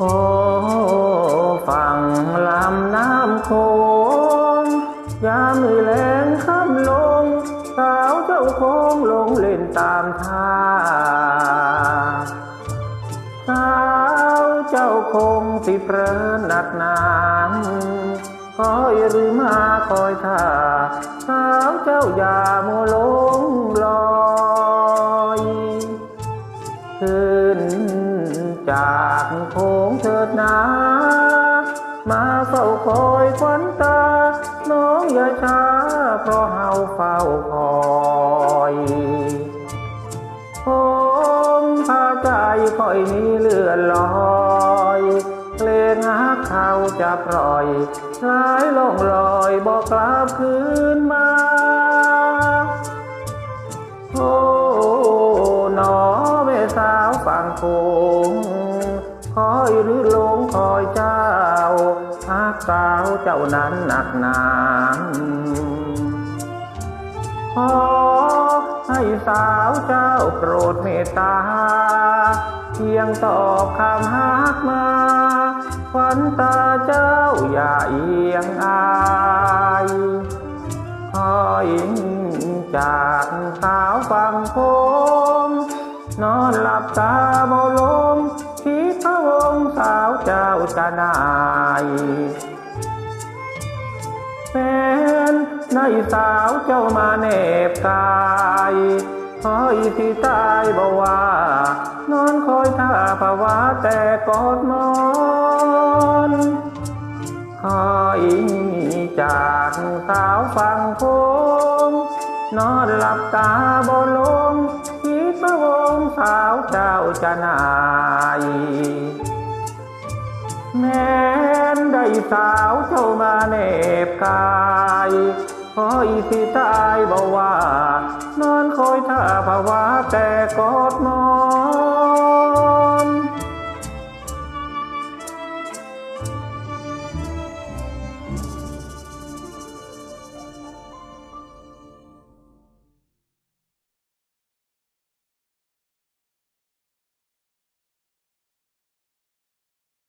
โอ้ฟังลำน้ำโขงยามมือแรงค่ำลง สาวเจ้าโคงลงเล่นตามท่าสาวเจ้าคงสิเพลินหนักหนานคอยหรือมาคอยท่าสาวเจ้าอย่ามัวลงลอากโค้งเถิดนา มาเฝ้าคอยควันตา น้องอย่าช้า เพราะเฮาเฝ้าคอยผมพาใจคอยนี้เลื่อนลอยเพลงฮักเขาจะปล่อยสายล่องลอยบอกกลับคืนมาโอ้หนอแม่สาวฝั่งคง คอยหรือลงคอยเจ้าฮักสาวเจ้านั้นหนักหนานขอให้สาวเจ้าโปรดเมตตา เพียงตอบคำฮักมาควันตาเจ้าอย่าเอียงอายคอยจากสาวฟังคมนอนหลับตาเบาลมคิ งสาวเจ้าจะนายแฟนในสาวเจ้ามาเนบกายคอยที่ตายบอกว่า นอนคอยท่าภาวะแต่กอดมอนคอยจากสาวฟังคงนอนหลับตาบนลงคิดพระวงสาวเจ้าจะนาย แม้นได้สาวเจ้ามาเนบกายคอยสิตายบ่ว่า นอนคอยท่าภาวะแต่กอดหมอน